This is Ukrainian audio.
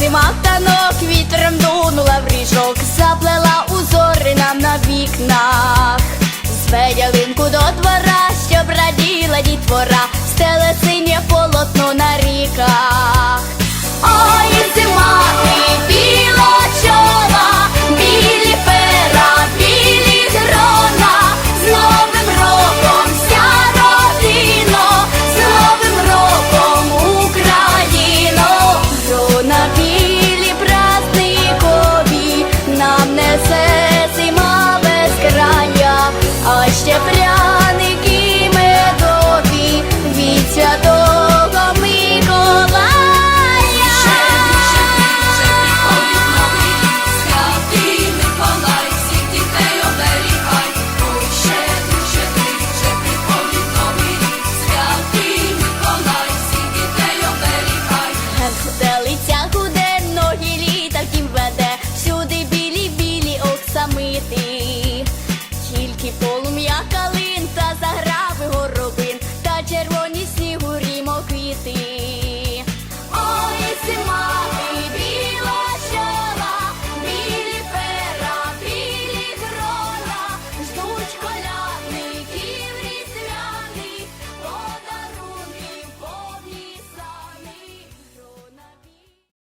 Зима танок вітром дунула в ріжок, заплела узори нам на вікнах, з ялинку до двора, щоб раділа дітвора, стеле пряники медові, вітя до. Macalé.